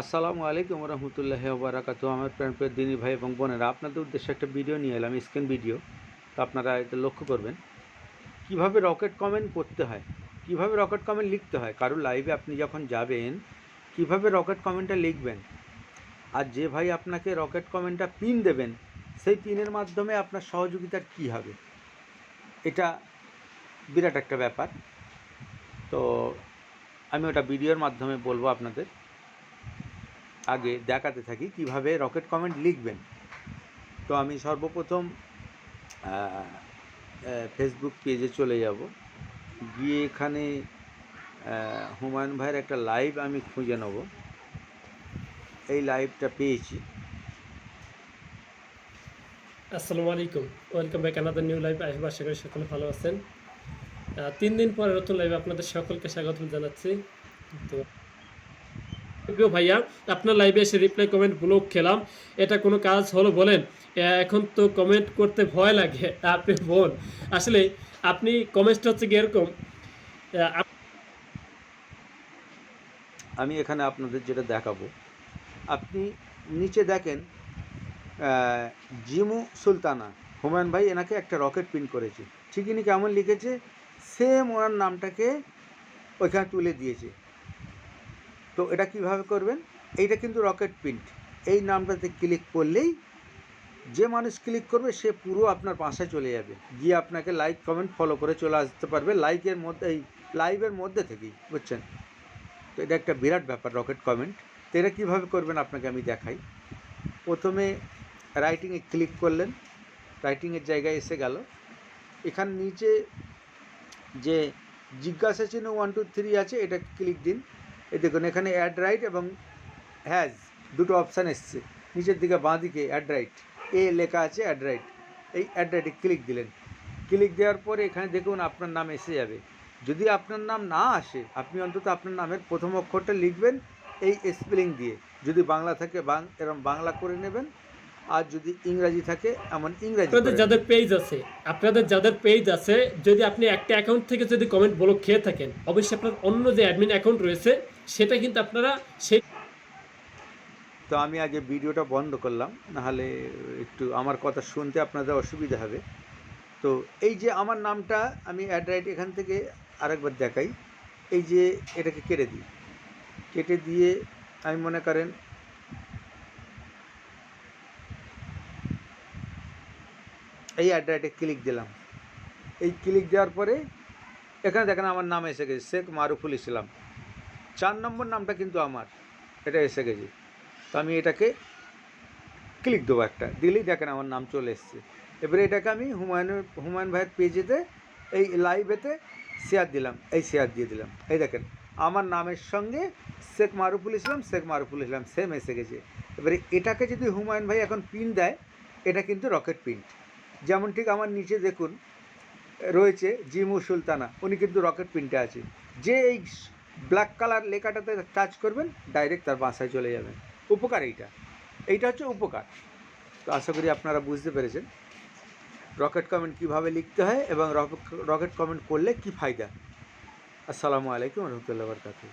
আসসালামু আলাইকুম রহমতুল্লাহ বারাকাত আমার প্রাণপ্রিয় দিনী ভাই এবং বোনেরা, আপনাদের উদ্দেশ্যে একটা ভিডিও নিয়ে এলাম, স্ক্রিন ভিডিও। তো আপনারা এতে লক্ষ্য করবেন, কীভাবে রকেট কমেন্ট করতে হয়, কীভাবে রকেট কমেন্ট লিখতে হয় কারোর লাইভে আপনি যখন যাবেন, কীভাবে রকেট কমেন্টটা লিখবেন, আর যে ভাই আপনাকে রকেট কমেন্টটা পিন দেবেন, সেই পিনের মাধ্যমে আপনার সহযোগিতার কী হবে, এটা বিরাট একটা ব্যাপার। তো আমি ওটা ভিডিওর মাধ্যমে বলব আপনাদের। আগে দেখাতে থাকি কীভাবে রকেট কমেন্ট লিখবেন। তো আমি সর্বপ্রথম ফেসবুক পেজে চলে যাব। গিয়ে এখানে হুমায়ুন ভাইয়ের একটা লাইভ আমি খুঁজে নেব। এই লাইভটা পেয়েছি। আসসালামু আলাইকুম। Welcome back another new live আশা আশা করি সকলে ভালো আছেন। তিন দিন পরে নতুন লাইভে আপনাদের সকলকে স্বাগত জানাচ্ছি। তো প্রিয় ভাইয়া, আপনার লাইভে এসে রিপ্লাই কমেন্ট ব্লক খেলাম। এটা কোনো কাজ হলো বলেন? এখন তো কমেন্ট করতে ভয় লাগে, আপনি বোন আসলে আপনি কমেন্টটা হচ্ছে কি এরকম? আমি এখানে আপনাদের যেটা দেখাবো। আপনি নিচে দেখেন জিমু সুলতানা, হুমায়ুন ভাই এনাকে একটা রকেট পিন করেছে। ঠিক ইনি কেমন লিখেছে? সেম ওনার নামটাকে ওইখানে তুলে দিয়েছে। তো এটা কীভাবে করবেন? এইটা কিন্তু রকেট প্রিন্ট। এই নামটাতে ক্লিক করলেই যে মানুষ ক্লিক করবে, সে পুরো আপনার পাশে চলে যাবে। গিয়ে আপনাকে লাইক, কমেন্ট, ফলো করে চলে আসতে পারবে লাইকের মধ্যে, এই লাইভের মধ্যে থেকেই, বুঝছেন? তো এটা একটা বিরাট ব্যাপার, রকেট কমেন্ট। তো এটা কীভাবে করবেন আপনাকে আমি দেখাই। প্রথমে রাইটিংয়ে ক্লিক করলেন। রাইটিংয়ের জায়গায় এসে গেল। এখান নিচে যে জিজ্ঞাসা চিহ্ন ওয়ান, টু, থ্রি আছে, এটা ক্লিক দিন। এই দেখুন এখানে অ্যাড রাইট এবং হ্যাজ দুটো অপশান এসছে। নিচের দিকে বাঁ দিকে অ্যাড রাইট এ লেখা আছে অ্যাড রাইট এই অ্যাড রাইটে ক্লিক দিলেন। ক্লিক দেওয়ার পরে এখানে দেখুন আপনার নাম এসে যাবে। যদি আপনার নাম না আসে আপনি অন্তত আপনার নামের প্রথম অক্ষরটা লিখবেন এই স্পেলিং দিয়ে। যদি বাংলা থাকে বাং এরম বাংলা করে নেবেন। আর যদি ইংরাজি থাকে এমন ইংরাজি আপনাদের যাদের পেজ আছে আপনাদের যাদের পেজ আছে যদি আপনি একটা অ্যাকাউন্ট থেকে যদি কমেন্ট ব্লক খেয়ে থাকেন অবশ্যই আপনার অন্য যে অ্যাডমিন অ্যাকাউন্ট রয়েছে সেটা কিন্তু আপনারা সেই তো আমি আগে ভিডিওটা বন্ধ করলাম, নাহলে একটু আমার কথা শুনতে আপনাদের অসুবিধা হবে। তো এই যে আমার নামটা, আমি অ্যাড রাইট এখান থেকে আরেকবার দেখাই। এই যে এটাকে কেটে দিই। কেটে দিয়ে আমি মনে করেন, এই অ্যাড রাইটে ক্লিক দিলাম। এই ক্লিক দেওয়ার পরে, এখানে দেখেন আমার নাম এসে গেছে, শেখ মারুফুল ইসলাম। চার নম্বর নামটা কিন্তু আমার। এটা এসে গেছে। তো আমি এটাকে ক্লিক দেবো একটা। দিলেই দেখেন আমার নাম চলে এসছে। এবারে এটাকে আমি হুমায়ুনের, হুমায়ুন ভাইয়ের পেজেতে এই লাইভেতে শেয়ার দিলাম। এই শেয়ার দিয়ে দিলাম। এই দেখেন, আমার নামের সঙ্গে শেখ মারুফুল ইসলাম, শেখ মারুফুল ইসলাম সেম এসে গেছে। এবারে এটাকে যদি হুমায়ুন ভাই এখন পিন দেয়, এটা কিন্তু রকেট প্রিন্ট যেমন ঠিক আমার নিচে দেখুন, রয়েছে জিমু সুলতানা, উনি কিন্তু রকেট প্রিন্টে আছে। যে এই ব্ল্যাক কালার লেখাটাতে টাচ করবেন ডাইরেক্ট তার বাসায় চলে যাবেন। উপকার এইটা। এইটা হচ্ছে উপকার। তো আশা করি আপনারা বুঝতে পেরেছেন। রকেট কমেন্ট কীভাবে লিখতে হয় এবং রকেট কমেন্ট করলে কি ফায়দা? আসসালামু আলাইকুম রহমতুল্লাহ বরকাতুহ।